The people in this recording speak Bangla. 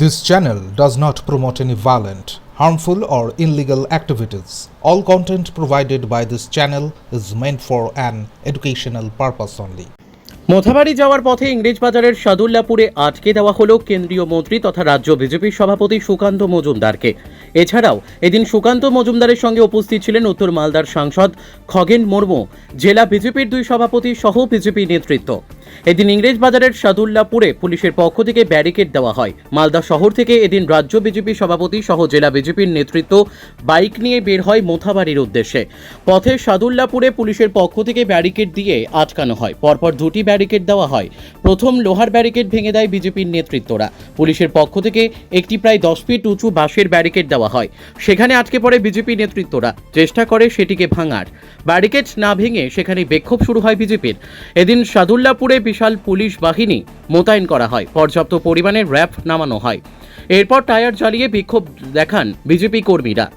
This channel does not promote any violent, harmful, or illegal activities. All content provided by this channel is meant for an educational purpose only. Mothabari যাওয়ার পথে ইংরেজবাজারের সাদুল্লাপুরে আটকে দেওয়া হলো কেন্দ্রীয় মন্ত্রী তথা রাজ্য বিজেপির সভাপতি সুকান্ত মজুমদারকে এছাড়াও এদিন সুকান্ত মজুমদারের সঙ্গে উপস্থিত ছিলেন উত্তর মালদার সাংসদ খগেন মুর্মু জেলা বিজেপির দুই সভাপতি সহ বিজেপি নেতৃত্ব এদিন ইংরেজ বাজারের সাদুল্লাপুরে পুলিশের পক্ষ থেকে ব্যারিকেড দেওয়া হয়। মালদা শহর থেকে এদিন রাজ্য বিজেপি সভাপতি সহ জেলা বিজেপির নেতৃত্ব বাইক নিয়ে বের হয় মোথাবাড়ির উদ্দেশ্যে। পথে সাদুল্লাপুরে পুলিশের পক্ষ থেকে ব্যারিকেড দিয়ে আটকানো হয়। পরপর দুটি ব্যারিকেড দেওয়া হয়। প্রথম লোহার ব্যারিকেড ভেঙে দেয় বিজেপির নেতৃত্বরা। পুলিশের পক্ষ থেকে একটি প্রায় দশ ফিট উঁচু বাঁশের ব্যারিকেড দেওয়া হয়। সেখানে আটকে পড়ে বিজেপি নেতৃত্বরা। চেষ্টা করে সেটিকে ভাঙার। ব্যারিকেড না ভেঙে সেখানে বিক্ষোভ শুরু হয় বিজেপির। এদিন সাদুল্লাপুরে বিশাল পুলিশ বাহিনী মোতায়েন করা হয়। পর্যাপ্ত পরিমাণে র্যাপ নামানো হয়। এরপর টায়ার জ্বালিয়ে বিক্ষোভ দেখান বিজেপি কর্মীরা।